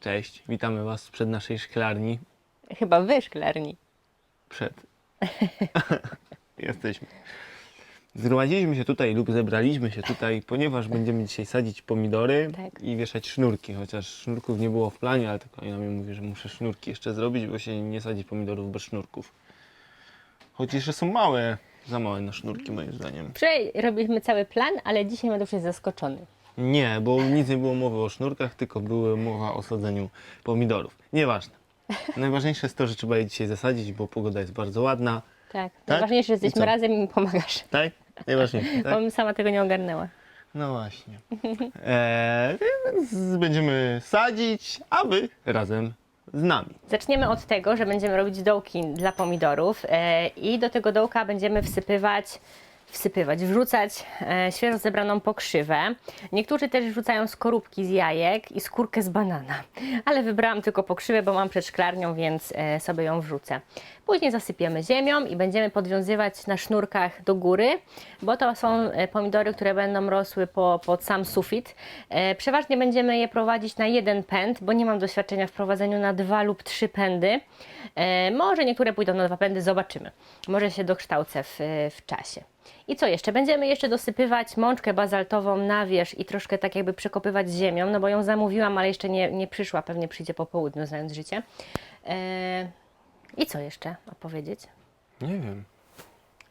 Cześć, witamy Was przed naszej szklarni. Chyba wy szklarni. Przed. Jesteśmy. Zgromadziliśmy się tutaj lub zebraliśmy się tutaj, ponieważ będziemy dzisiaj sadzić pomidory Tak. i wieszać sznurki, chociaż sznurków nie było w planie, ale tylko ona mi mówi, że muszę sznurki jeszcze zrobić, bo się nie sadzi pomidorów bez sznurków. Choć jeszcze są małe, za małe na sznurki moim zdaniem. Wczoraj robiliśmy cały plan, ale dzisiaj Mateusz jest zaskoczony. Nie, bo nic nie było mowy o sznurkach, tylko była mowa o sadzeniu pomidorów. Nieważne. Najważniejsze jest to, że trzeba je dzisiaj zasadzić, bo pogoda jest bardzo ładna. Tak. Najważniejsze, że I jesteśmy co? razem i mi pomagasz. Tak? Najważniejsze, Bo tak? bym sama tego nie ogarnęła. No właśnie. Eee, więc będziemy sadzić, a wy razem z nami. Zaczniemy od tego, że będziemy robić dołki dla pomidorów e, i do tego dołka będziemy wsypywać, wsypywać, wrzucać e, świeżo zebraną pokrzywę. Niektórzy też wrzucają skorupki z jajek i skórkę z banana, ale wybrałam tylko pokrzywę, bo mam przed szklarnią, więc e, sobie ją wrzucę. Później zasypiemy ziemią i będziemy podwiązywać na sznurkach do góry, bo to są e, pomidory, które będą rosły po, pod sam sufit. Przeważnie będziemy je prowadzić na jeden pęd, bo nie mam doświadczenia w prowadzeniu na dwa lub trzy pędy. Może niektóre pójdą na dwa pędy, zobaczymy. Może się dokształcę w, w czasie. I co jeszcze? Będziemy jeszcze dosypywać mączkę bazaltową na wierzch i troszkę tak jakby przekopywać ziemią, no bo ją zamówiłam, ale jeszcze nie, nie przyszła, pewnie przyjdzie po południu, znając życie. E, I co jeszcze opowiedzieć? Nie wiem.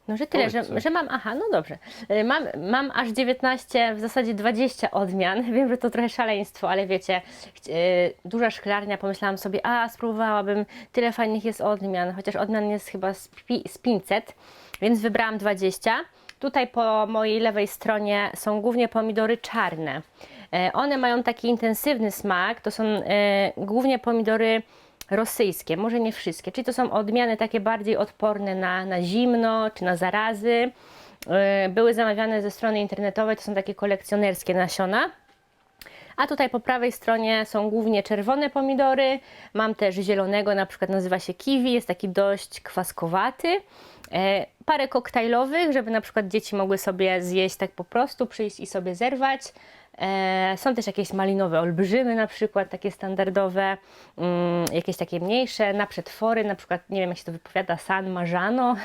No, że tyle, Powiedz że, coś. że mam, aha, no dobrze. Y, Mam, mam aż 19, w zasadzie 20 odmian. Wiem, że to trochę szaleństwo, ale wiecie, chci- y, duża szklarnia, pomyślałam sobie, a spróbowałabym, tyle fajnych jest odmian, chociaż odmian jest chyba z, pi, z 500, więc wybrałam 20. Tutaj po mojej lewej stronie są głównie pomidory czarne. E, One mają taki intensywny smak, to są e, głównie pomidory rosyjskie, może nie wszystkie, czyli to są odmiany takie bardziej odporne na, na zimno czy na zarazy. Yy, Były zamawiane ze strony internetowej, to są takie kolekcjonerskie nasiona. A tutaj po prawej stronie są głównie czerwone pomidory. Mam też zielonego, na przykład nazywa się kiwi, jest taki dość kwaskowaty. E, parę koktajlowych, żeby na przykład dzieci mogły sobie zjeść tak po prostu, przyjść i sobie zerwać. E, są też jakieś malinowe olbrzymy, na przykład takie standardowe, mm, jakieś takie mniejsze, na przetwory, na przykład nie wiem jak się to wypowiada, San Marzano.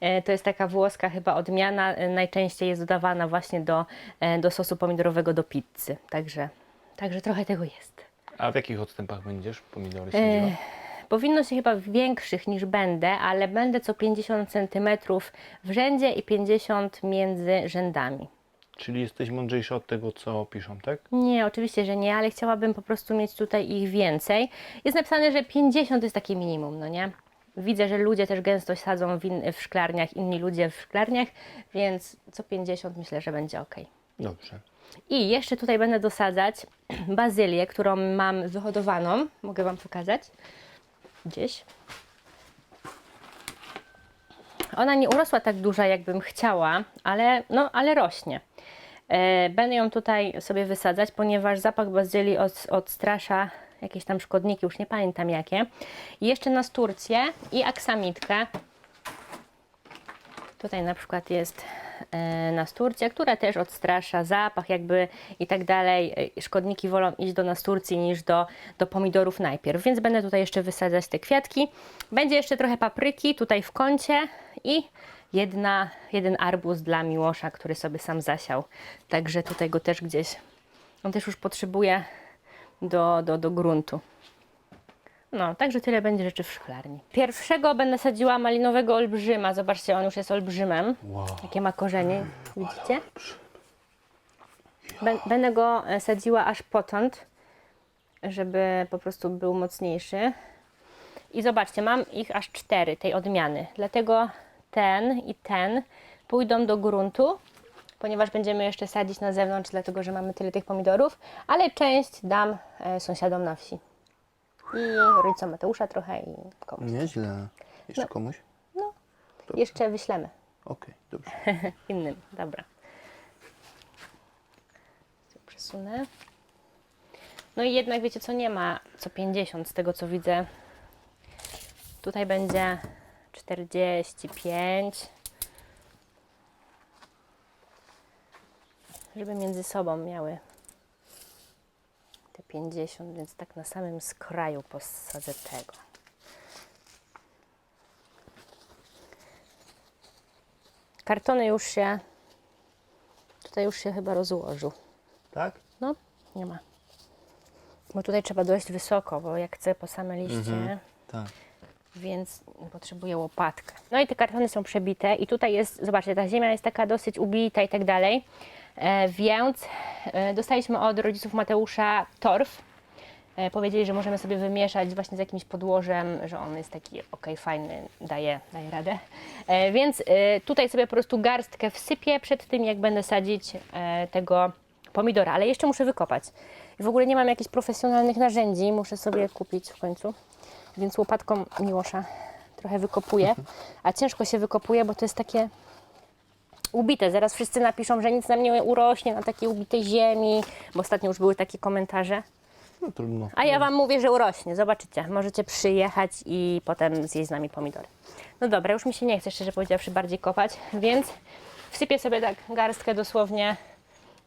E, to jest taka włoska chyba odmiana, najczęściej jest dodawana właśnie do, do sosu pomidorowego do pizzy. Także, także trochę tego jest. A w jakich odstępach będziesz pomidory? Powinno się chyba większych niż będę, ale będę co 50 cm w rzędzie i 50 między rzędami. Czyli jesteś mądrzejsza od tego, co piszą, tak? Nie, oczywiście, że nie, ale chciałabym po prostu mieć tutaj ich więcej. Jest napisane, że 50 to jest takie minimum, no nie? Widzę, że ludzie też gęsto sadzą w, in, w szklarniach, inni ludzie w szklarniach, więc co 50 myślę, że będzie ok. Dobrze. I jeszcze tutaj będę dosadzać bazylię, którą mam wyhodowaną. Mogę Wam pokazać. Gdzieś. Ona nie urosła tak duża, jakbym chciała, ale, no, ale rośnie. E, Będę ją tutaj sobie wysadzać, ponieważ zapach bazylii od, odstrasza jakieś tam szkodniki, już nie pamiętam jakie. I jeszcze nasturcję i aksamitkę. Tutaj na przykład jest e, nasturcja, która też odstrasza zapach jakby i tak dalej. E, Szkodniki wolą iść do nasturcji niż do, do pomidorów najpierw, więc będę tutaj jeszcze wysadzać te kwiatki. Będzie jeszcze trochę papryki tutaj w kącie i jedna, jeden arbuz dla Miłosza, który sobie sam zasiał. Także tutaj go też gdzieś, on też już potrzebuje do, do, do gruntu. No, także tyle będzie rzeczy w szklarni. Pierwszego będę sadziła malinowego olbrzyma. Zobaczcie, on już jest olbrzymem. Wow. Jakie ma korzenie, widzicie? Bę- Będę go e, sadziła aż potąd, żeby po prostu był mocniejszy. I zobaczcie, mam ich aż cztery tej odmiany. Dlatego ten i ten pójdą do gruntu, ponieważ będziemy jeszcze sadzić na zewnątrz, dlatego że mamy tyle tych pomidorów, ale część dam e, sąsiadom na wsi. I rodzicom Mateusza trochę i komuś. Nieźle. Jeszcze komuś? No. Dobrze. Jeszcze wyślemy Okej, dobrze. innym. Dobra. Tu Przesunę. No i jednak wiecie co, nie ma co 50 z tego co widzę. Tutaj będzie 45. Żeby między sobą miały 50, więc tak na samym skraju posadzę tego. Kartony już się, tutaj już się chyba rozłożył. Tak? No, nie ma. Bo tutaj trzeba dojść wysoko, bo jak chcę po same liście, Tak. więc potrzebuję łopatkę. No i te kartony są przebite i tutaj jest, zobaczcie, ta ziemia jest taka dosyć ubita i tak dalej, więc e, dostaliśmy od rodziców Mateusza torf. E, powiedzieli, że możemy sobie wymieszać właśnie z jakimś podłożem, że on jest taki ok, fajny, daje, daje radę. E, więc e, tutaj sobie po prostu garstkę wsypię przed tym, jak będę sadzić e, tego pomidora, ale jeszcze muszę wykopać. I w ogóle nie mam jakichś profesjonalnych narzędzi, muszę sobie kupić w końcu. Więc łopatką Miłosza trochę wykopuję, a ciężko się wykopuje, bo to jest takie ubite. Zaraz wszyscy napiszą, że nic nam nie urośnie na takiej ubitej ziemi, bo ostatnio już były takie komentarze. No trudno. A ja Wam mówię, że urośnie. Zobaczycie. Możecie przyjechać i potem zjeść z nami pomidory. No dobra, już mi się nie chce, szczerze powiedziawszy, bardziej kopać, więc wsypię sobie tak garstkę dosłownie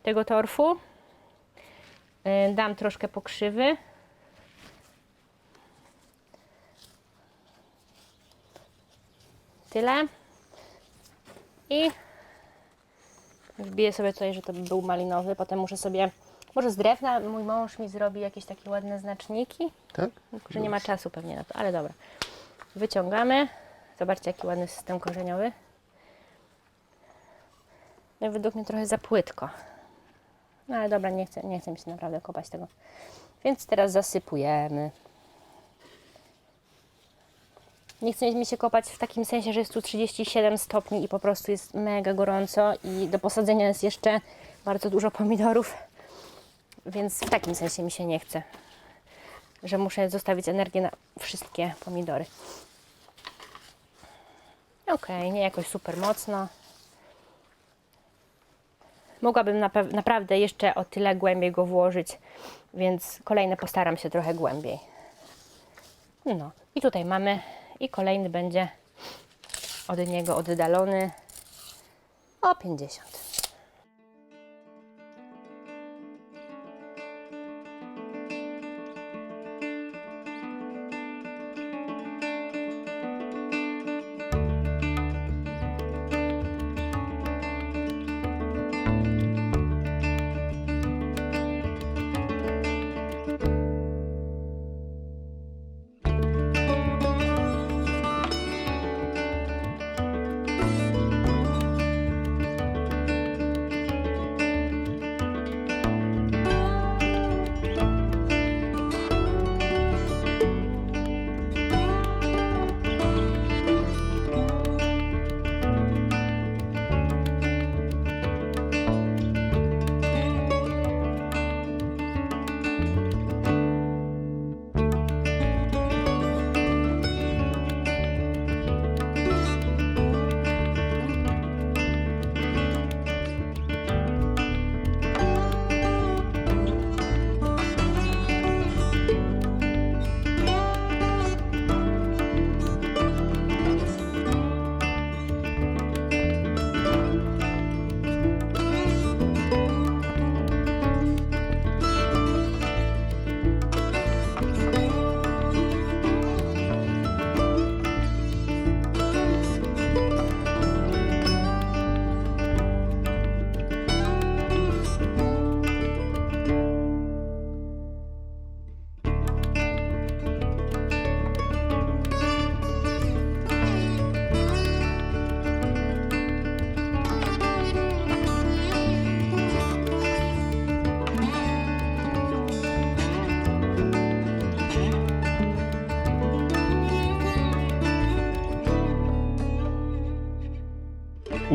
tego torfu. Yy, Dam troszkę pokrzywy. Tyle. I wbiję sobie tutaj, że to był malinowy. Potem muszę sobie, może z drewna mój mąż mi zrobi jakieś takie ładne znaczniki. Tak? Że nie ma czasu pewnie na to, ale dobra. Wyciągamy. Zobaczcie, jaki ładny system korzeniowy. No według mnie trochę za płytko. No ale dobra, nie chcę, nie chcę mi się naprawdę kopać tego. Więc teraz zasypujemy. Nie chce mi się kopać w takim sensie, że jest tu 37 stopni i po prostu jest mega gorąco i do posadzenia jest jeszcze bardzo dużo pomidorów. Więc w takim sensie mi się nie chce że muszę zostawić energię na wszystkie pomidory. Ok, nie jakoś super mocno. Mogłabym nape- naprawdę jeszcze o tyle głębiej go włożyć, więc kolejne postaram się trochę głębiej. No i tutaj mamy i kolejny będzie od niego oddalony o 50.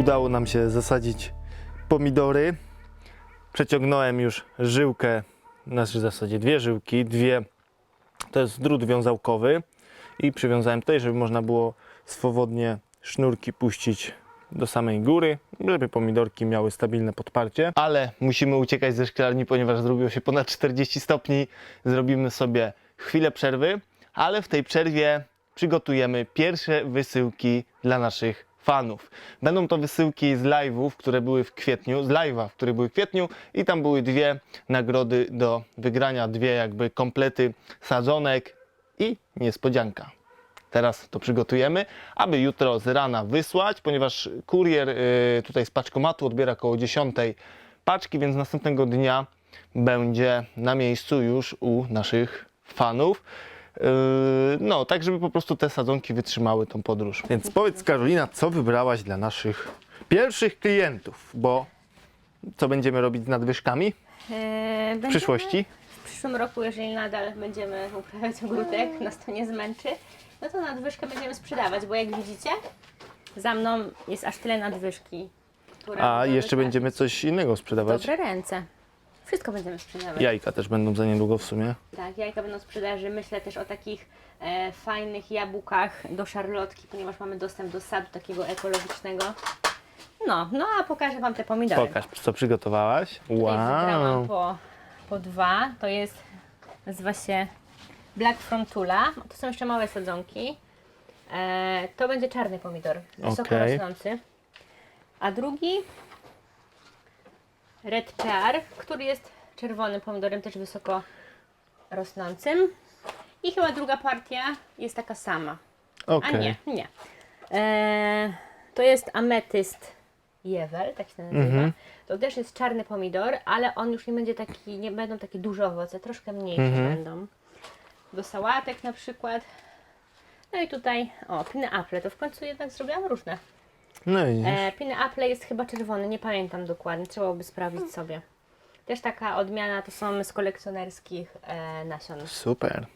Udało nam się zasadzić pomidory. Przeciągnąłem już żyłkę, znaczy w zasadzie dwie żyłki, dwie to jest drut wiązałkowy i przywiązałem tutaj, żeby można było swobodnie sznurki puścić do samej góry, żeby pomidorki miały stabilne podparcie. Ale musimy uciekać ze szklarni, ponieważ zrobiło się ponad 40 stopni. Zrobimy sobie chwilę przerwy, ale w tej przerwie przygotujemy pierwsze wysyłki dla naszych fanów. Będą to wysyłki z live'ów, które były w kwietniu, z live'a, które były w kwietniu i tam były dwie nagrody do wygrania, dwie jakby komplety sadzonek i niespodzianka. Teraz to przygotujemy, aby jutro z rana wysłać, ponieważ kurier y, tutaj z paczkomatu odbiera około 10 paczki, więc następnego dnia będzie na miejscu już u naszych fanów. Yy, No, tak żeby po prostu te sadzonki wytrzymały tą podróż. Więc powiedz Karolina, co wybrałaś dla naszych pierwszych klientów, bo co będziemy robić z nadwyżkami Eee, w przyszłości? W przyszłym roku, jeżeli nadal będziemy uprawiać ogródek, nas to nie zmęczy, no to nadwyżkę będziemy sprzedawać, bo jak widzicie, za mną jest aż tyle nadwyżki. które A mogą jeszcze będziemy coś innego sprzedawać. Dobre ręce. Wszystko będziemy sprzedawać. Jajka też będą za niedługo w sumie. Tak, jajka będą w sprzedaży. Myślę też o takich e, fajnych jabłkach do szarlotki, ponieważ mamy dostęp do sadu takiego ekologicznego. No, no a pokażę Wam te pomidory. Pokaż, co przygotowałaś. Tutaj wybrałam Wow. po, po dwa. To jest, nazywa się Black Frontula. To są jeszcze małe sadzonki. E, to będzie czarny pomidor, wysoko Okej. rosnący. A drugi Red Pear, który jest czerwonym pomidorem, też wysoko rosnącym. I chyba druga partia jest taka sama. Okej. A nie, nie. E, to jest ametyst jewel, tak się nazywa. Mhm. To też jest czarny pomidor, ale on już nie będzie taki, nie będą takie duże owoce, troszkę mniejsze Mhm. będą. Do sałatek na przykład. No i tutaj, o, piny apple, to w końcu jednak zrobiłam różne. No i E, piny apple jest chyba czerwony, nie pamiętam dokładnie, trzeba by sprawdzić sobie. Też taka odmiana, to są z kolekcjonerskich e, nasion. super.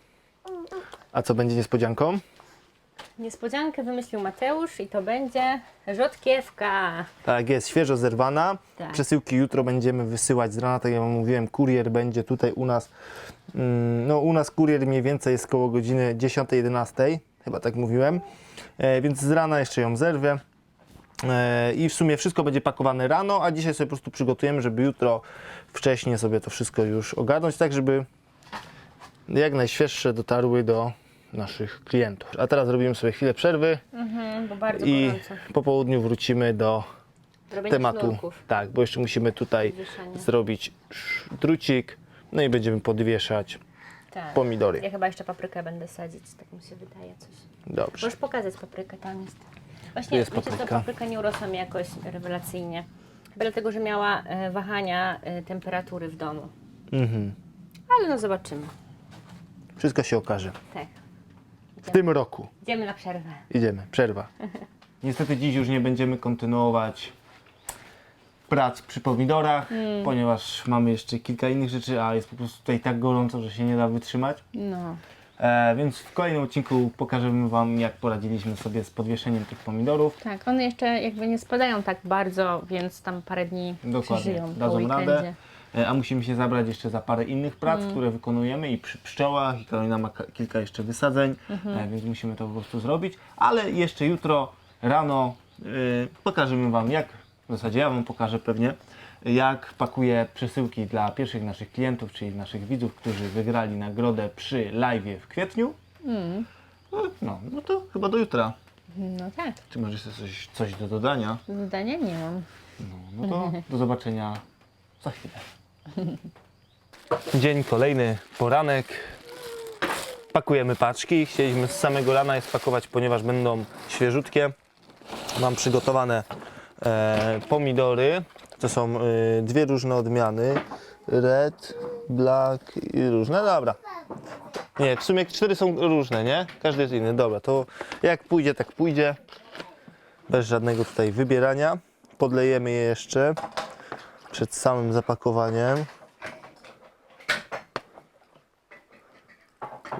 A co będzie niespodzianką? Niespodziankę wymyślił Mateusz i to będzie rzodkiewka. Tak jest, świeżo zerwana. Tak. Przesyłki jutro będziemy wysyłać z rana, tak jak wam mówiłem, kurier będzie tutaj u nas. mm, No u nas kurier mniej więcej jest koło godziny 10-11, chyba tak mówiłem. E, więc z rana jeszcze ją zerwię. E, I w sumie wszystko będzie pakowane rano, a dzisiaj sobie po prostu przygotujemy, żeby jutro wcześniej sobie to wszystko już ogarnąć, tak żeby jak najświeższe dotarły do naszych klientów. A teraz robimy sobie chwilę przerwy Mhm, bo bardzo i gorąco. po południu wrócimy do Robienie tematu. sznurków. Tak, bo jeszcze musimy tutaj Wieszanie. zrobić drucik, no i będziemy podwieszać Tak. pomidory. Ja chyba jeszcze paprykę będę sadzić, tak mi się wydaje coś. Dobrze. Możesz pokazać paprykę, tam jest. Właśnie, jest wiecie co, papryka. papryka nie urosła mi jakoś rewelacyjnie. Chyba dlatego, że miała e, wahania e, temperatury w domu. Mhm. Ale no zobaczymy. Wszystko się okaże. Tak. W tym roku. Idziemy na przerwę. Idziemy, przerwa. Niestety dziś już nie będziemy kontynuować prac przy pomidorach, ponieważ mamy jeszcze kilka innych rzeczy, a jest po prostu tutaj tak gorąco, że się nie da wytrzymać. No. E, więc w kolejnym odcinku pokażemy Wam, jak poradziliśmy sobie z podwieszeniem tych pomidorów. Tak, one jeszcze jakby nie spadają tak bardzo, więc tam parę dni Dokładnie, przeżyją po dadzą weekendzie. radę. E, A musimy się zabrać jeszcze za parę innych prac, które wykonujemy i przy pszczołach, i Karolina ma ka- kilka jeszcze wysadzeń, e, więc musimy to po prostu zrobić. Ale jeszcze jutro rano y, pokażemy Wam, jak, w zasadzie ja Wam pokażę pewnie, jak pakuję przesyłki dla pierwszych naszych klientów, czyli naszych widzów, którzy wygrali nagrodę przy live w kwietniu. No, No, no to chyba do jutra. No tak, Czy masz jeszcze coś, coś do dodania? zdania nie mam. No to do zobaczenia za chwilę. Dzień kolejny, poranek. Pakujemy paczki. Chcieliśmy z samego rana je spakować, ponieważ będą świeżutkie. Mam przygotowane e, pomidory. To są e, dwie różne odmiany. Red, black i różne. Dobra. Nie, w sumie cztery są różne, nie? Każdy jest inny. Dobra, to jak pójdzie, tak pójdzie. Bez żadnego tutaj wybierania. Podlejemy je jeszcze przed samym zapakowaniem.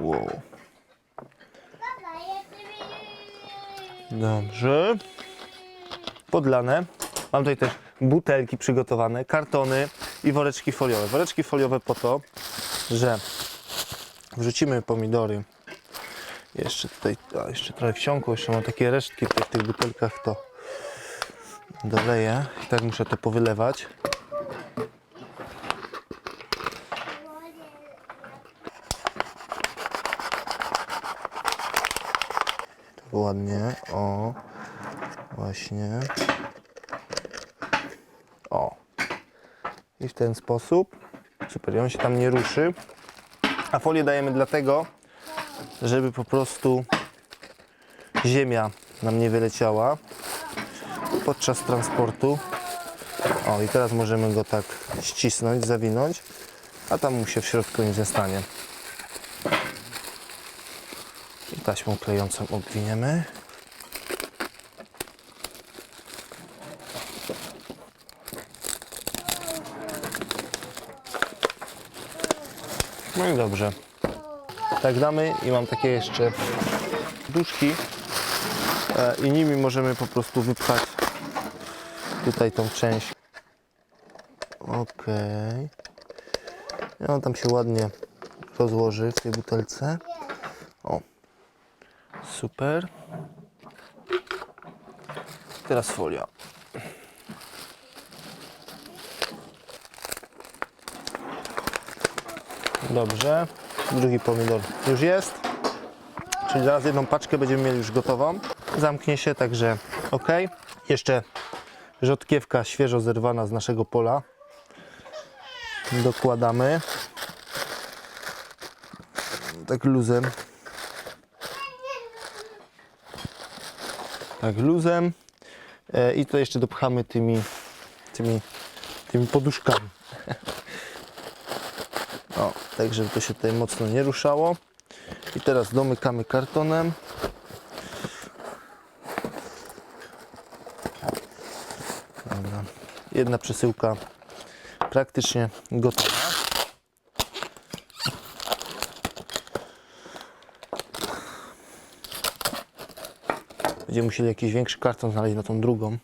Wow. Dobrze. Podlane. Mam tutaj też butelki przygotowane, kartony i woreczki foliowe. Woreczki foliowe po to, że wrzucimy pomidory. Jeszcze tutaj, a jeszcze trochę wsiąkło, jeszcze mam takie resztki w tych butelkach, to doleję. I tak muszę to powylewać. Ładnie, o. Właśnie. I w ten sposób. Super, on się tam nie ruszy. A folię dajemy dlatego, żeby po prostu ziemia nam nie wyleciała podczas transportu. O, i teraz możemy go tak ścisnąć, zawinąć, a tam mu się w środku nic nie stanie. Taśmą klejącą obwiniemy. I dobrze. Tak damy i mam takie jeszcze duszki e, i nimi możemy po prostu wypchać tutaj tą część. Okej. I on tam się ładnie rozłoży w tej butelce. O. Super. Teraz folia. Dobrze. Drugi pomidor już jest. Czyli zaraz jedną paczkę będziemy mieli już gotową. Zamknie się, także ok. Jeszcze rzodkiewka świeżo zerwana z naszego pola. Dokładamy. Tak luzem. Tak luzem. E, I to jeszcze dopchamy tymi, tymi, tymi poduszkami. O, tak żeby to się tutaj mocno nie ruszało. I teraz domykamy kartonem. Dobra. Jedna przesyłka praktycznie gotowa. Będziemy musieli jakiś większy karton znaleźć na tą drugą.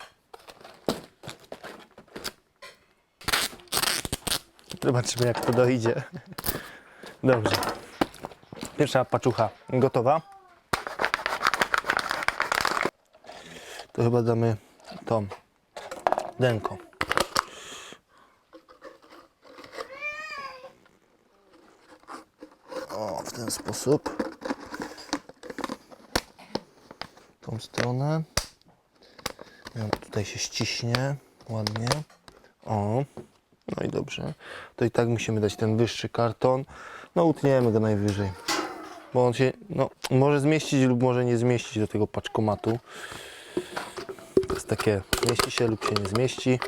Zobaczymy jak to dojdzie. Dobrze. Pierwsza paczucha gotowa. To chyba damy tą denko. O, w ten sposób. Tą stronę. Tutaj się ściśnie ładnie. O, no i dobrze. To i tak musimy dać ten wyższy karton. No utniemy go najwyżej. Bo on się no, może zmieścić lub może nie zmieścić do tego paczkomatu. To jest takie, zmieści się lub się nie zmieści.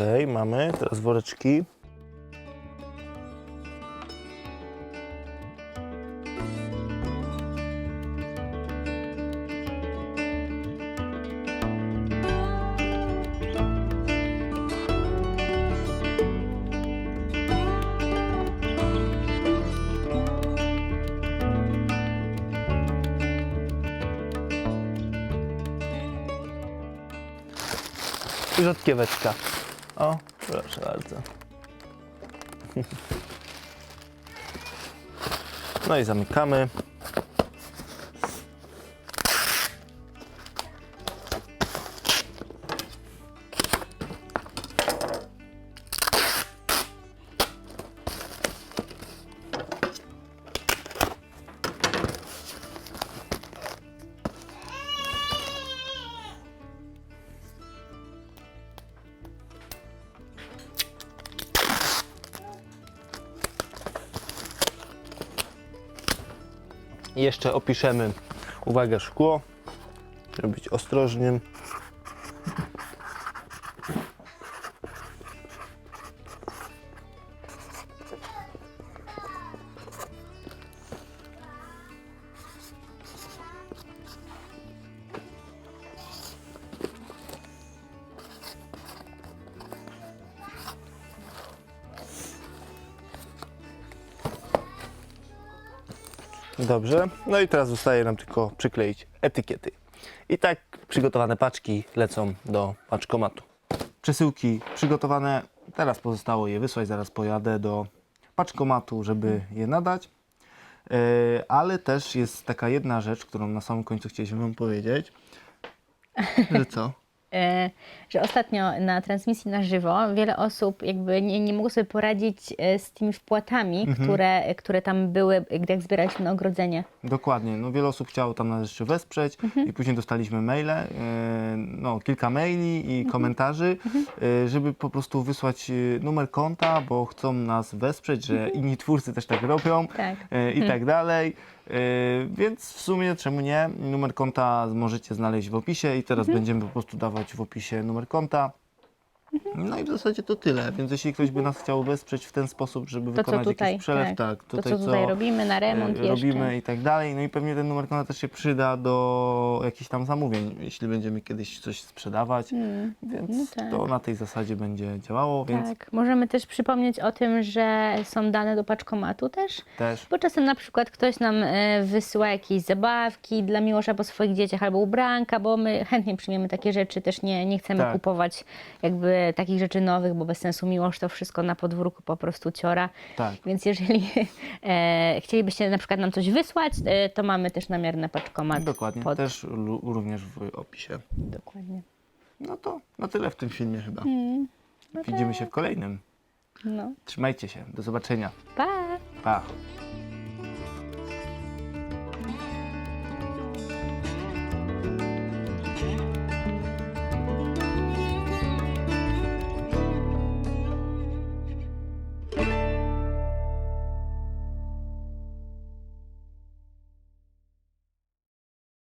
Ok, mamy teraz woreczki. Rzodkieweczka. O, proszę bardzo. No i zamykamy. Jeszcze opiszemy, uwaga, szkło, żeby być Dobrze. No i teraz zostaje nam tylko przykleić etykiety. I tak przygotowane paczki lecą do paczkomatu. Przesyłki przygotowane. Teraz pozostało je wysłać. Zaraz pojadę do paczkomatu, żeby je nadać. Yy, ale też jest taka jedna rzecz, którą na samym końcu chcieliśmy Wam powiedzieć. Że co? E, że ostatnio na transmisji na żywo wiele osób jakby nie, nie mogło sobie poradzić e, z tymi wpłatami, Mhm. które, które tam były, gdy jak zbieraliśmy na ogrodzenie. Dokładnie. No, wiele osób chciało tam nas jeszcze wesprzeć i później dostaliśmy maile, e, no, kilka maili i komentarzy, e, żeby po prostu wysłać numer konta, bo chcą nas wesprzeć, że inni twórcy też tak robią Tak. i tak dalej. Więc w sumie czemu nie? Numer konta możecie znaleźć w opisie i teraz będziemy po prostu dawać w opisie numer konta. No i w zasadzie to tyle, więc jeśli ktoś by nas chciał wesprzeć w ten sposób, żeby wykonać tutaj, jakiś przelew, tak. tak, To, tutaj co tutaj robimy na remont e, jeszcze. robimy i tak dalej. No i pewnie ten numer konta też się przyda do jakichś tam zamówień, jeśli będziemy kiedyś coś sprzedawać, Mm, więc no tak. to na tej zasadzie będzie działało, więc Tak, możemy też przypomnieć o tym, że są dane do paczkomatu też, też bo czasem na przykład ktoś nam e, wysyła jakieś zabawki dla Miłosza po swoich dzieciach albo ubranka, bo my chętnie przyjmiemy takie rzeczy, też nie, nie chcemy Tak. kupować jakby takich rzeczy nowych, bo bez sensu Miłosz to wszystko na podwórku po prostu ciora. tak. Więc jeżeli e, chcielibyście na przykład nam coś wysłać, e, to mamy też namiar na paczkomat. Dokładnie, pod- też również w opisie. Dokładnie. No to na tyle w tym filmie chyba. No Widzimy się w kolejnym. No. Trzymajcie się, do zobaczenia. Pa! Pa!